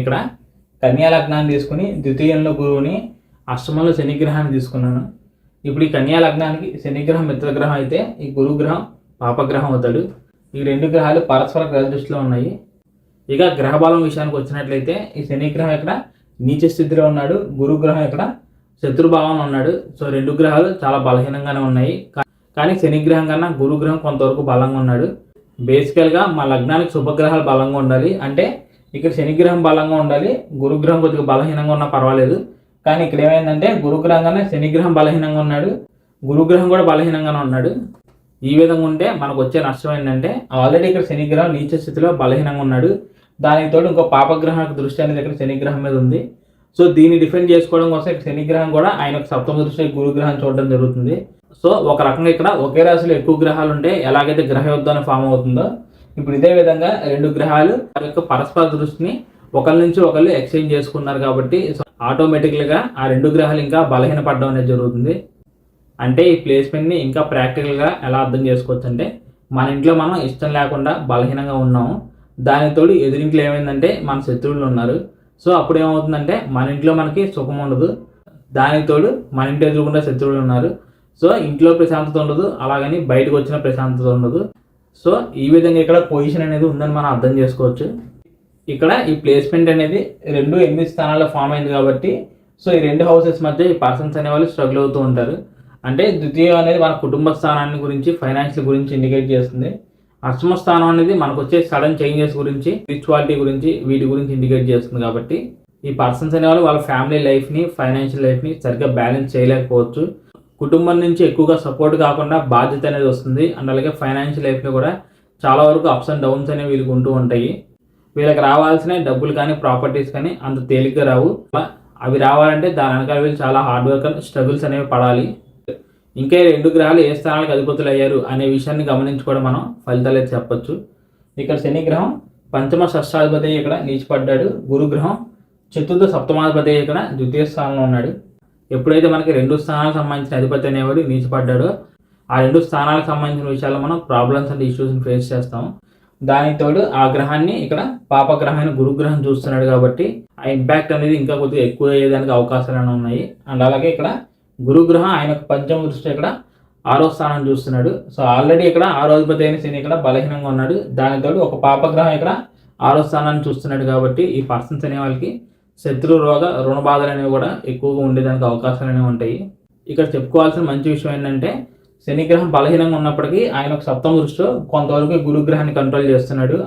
ఇక్కడ కన్యా లగ్నాన్ని తీసుకుని ద్వితీయంలో గురువుని అష్టమంలో శనిగ్రహాన్ని తీసుకున్నాను. ఇప్పుడు ఈ కన్యా లగ్నానికి శనిగ్రహం మిత్రగ్రహం అయితే ఈ గురుగ్రహం పాపగ్రహం అవుతాడు ఈ రెండు గ్రహాలు పరస్పర గ్రహ దృష్టిలో ఉన్నాయి. ఇక గ్రహబలం విషయానికి వచ్చినట్లయితే ఈ శనిగ్రహం ఇక్కడ నీచ స్థితిలో ఉన్నాడు గురుగ్రహం ఇక్కడ శత్రుభావంలో ఉన్నాడు. సో రెండు గ్రహాలు చాలా బలహీనంగానే ఉన్నాయి. కానీ శనిగ్రహం కన్నా గురుగ్రహం కొంతవరకు బలంగా ఉన్నాడు. బేసికల్గా మా లగ్నానికి శుభగ్రహాలు బలంగా ఉండాలి. అంటే ఇక్కడ శనిగ్రహం బలంగా ఉండాలి గురుగ్రహం కొద్దిగా బలహీనంగా ఉన్నా పర్వాలేదు. కానీ ఇక్కడ ఏమైందంటే గురుగ్రహం కన్నా శనిగ్రహం బలహీనంగా ఉన్నాడు గురుగ్రహం కూడా బలహీనంగానే ఉన్నాడు. ఈ విధంగా ఉంటే మనకు వచ్చే నష్టం ఏంటంటే ఆల్రెడీ ఇక్కడ శనిగ్రహం నీచ స్థితిలో బలహీనంగా ఉన్నాడు. దానికి తోడు ఇంకో పాపగ్రహానికి దృష్టి అనేది ఇక్కడ శనిగ్రహం మీద ఉంది. సో దీన్ని డిఫెండ్ చేసుకోవడం కోసం ఇక్కడ శనిగ్రహం కూడా ఆయన సప్తమ దృష్టి గురుగ్రహం చూడడం జరుగుతుంది. సో ఒక రకంగా ఇక్కడ ఒకే రాశిలో ఎక్కువ గ్రహాలు ఉంటే ఎలాగైతే గ్రహ యుద్ధం ఫామ్ అవుతుందో ఇప్పుడు ఇదే విధంగా రెండు గ్రహాలు వారి యొక్క పరస్పర దృష్టిని ఒకరి నుంచి ఒకళ్ళు ఎక్స్చేంజ్ చేసుకున్నారు కాబట్టి ఆటోమేటిక్ ఆటోమేటిక్గా ఆ రెండు గ్రహాలు ఇంకా బలహీనపడడం అనేది జరుగుతుంది. అంటే ఈ ప్లేస్మెంట్ని ఇంకా ప్రాక్టికల్గా ఎలా అర్థం చేసుకోవచ్చు అంటే మన ఇంట్లో మనం ఇష్టం లేకుండా బలహీనంగా ఉన్నాము. దానికి తోడు ఎదురింట్లో ఏమైందంటే మన శత్రువులు ఉన్నారు. సో అప్పుడు ఏమవుతుందంటే మన ఇంట్లో మనకి సుఖం ఉండదు. దానికి తోడు మన ఇంటి ఎదురుకుండా శత్రువులు ఉన్నారు. సో ఇంట్లో ప్రశాంతత ఉండదు. అలాగని బయటకు వచ్చిన ప్రశాంతత ఉండదు. సో ఈ విధంగా ఇక్కడ పొజిషన్ అనేది ఉందని మనం అర్థం చేసుకోవచ్చు. ఇక్కడ ఈ ప్లేస్మెంట్ అనేది రెండు ఎనిమిది స్థానాల్లో ఫామ్ అయింది కాబట్టి సో ఈ రెండు హౌసెస్ మధ్య ఈ పర్సన్స్ అనేవాళ్ళు స్ట్రగుల్ అవుతూ ఉంటారు. అంటే ద్వితీయం అనేది మన కుటుంబ స్థానాన్ని గురించి ఫైనాన్షియల్ గురించి ఇండికేట్ చేస్తుంది. అష్టమ స్థానం అనేది మనకు వచ్చే సడన్ చేంజెస్ గురించి స్పిరిచువాలిటీ గురించి వీటి గురించి ఇండికేట్ చేస్తుంది కాబట్టి ఈ పర్సన్స్ అనేవాళ్ళు వాళ్ళ ఫ్యామిలీ లైఫ్ని ఫైనాన్షియల్ లైఫ్ని సరిగ్గా బ్యాలెన్స్ చేయలేకపోవచ్చు. కుటుంబం నుంచి ఎక్కువగా సపోర్ట్ కాకుండా బాధ్యత అనేది వస్తుంది. అండ్ అలాగే ఫైనాన్షియల్ లైఫ్లో కూడా చాలా వరకు అప్స్ అండ్ డౌన్స్ అనేవి వీళ్ళకి ఉంటూ ఉంటాయి. వీళ్ళకి రావాల్సిన డబ్బులు కానీ ప్రాపర్టీస్ కానీ అంత తేలిగ్గా రావు. అవి రావాలంటే దాని వెనకాల వీళ్ళు చాలా హార్డ్ వర్క్ స్ట్రగుల్స్ అనేవి పడాలి. ఇంకా రెండు గ్రహాలు ఏ స్థానాలకు అధిపతులు అయ్యారు అనే విషయాన్ని గమనించుకోవడం మనం ఫలితాలు అయితే చెప్పొచ్చు. ఇక్కడ శని గ్రహం పంచమ షష్టాధిపతి ఇక్కడ నీచిపడ్డాడు. గురుగ్రహం చతుర్థ సప్తమాధిపతి ఇక్కడ ద్వితీయ స్థానంలో ఉన్నాడు. ఎప్పుడైతే మనకి రెండు స్థానాలకు సంబంధించిన అధిపతి అనేవాడు నీచిపడ్డాడో ఆ రెండు స్థానాలకు సంబంధించిన విషయాల్లో మనం ప్రాబ్లమ్స్ అండ్ ఇష్యూస్ని ఫేస్ చేస్తాం. దానికి తోడు ఆ గ్రహాన్ని ఇక్కడ పాపగ్రహాన్ని గురుగ్రహం చూస్తున్నాడు కాబట్టి ఆ ఇంపాక్ట్ అనేది ఇంకా కొద్దిగా ఎక్కువ అయ్యేదానికి అవకాశాలు ఉన్నాయి. అండ్ అలాగే ఇక్కడ గురుగ్రహం ఆయన పంచమ దృష్టి ఇక్కడ ఆరో స్థానం చూస్తున్నాడు. సో ఆల్రెడీ ఇక్కడ ఆరో అధిపతి అయిన శని ఇక్కడ బలహీనంగా ఉన్నాడు. దానికి తోడు ఒక పాపగ్రహం ఇక్కడ ఆరో స్థానాన్ని చూస్తున్నాడు కాబట్టి ఈ పర్సన్స్ అనే వాళ్ళకి శత్రు రోగ రుణ బాధలు అనేవి కూడా ఎక్కువగా ఉండేదానికి అవకాశాలు అనేవి ఉంటాయి. ఇక్కడ చెప్పుకోవాల్సిన మంచి విషయం ఏంటంటే శనిగ్రహం బలహీనంగా ఉన్నప్పటికీ ఆయన ఒక సప్తమ దృష్టిలో కొంతవరకు గురుగ్రహాన్ని కంట్రోల్ చేస్తున్నాడు.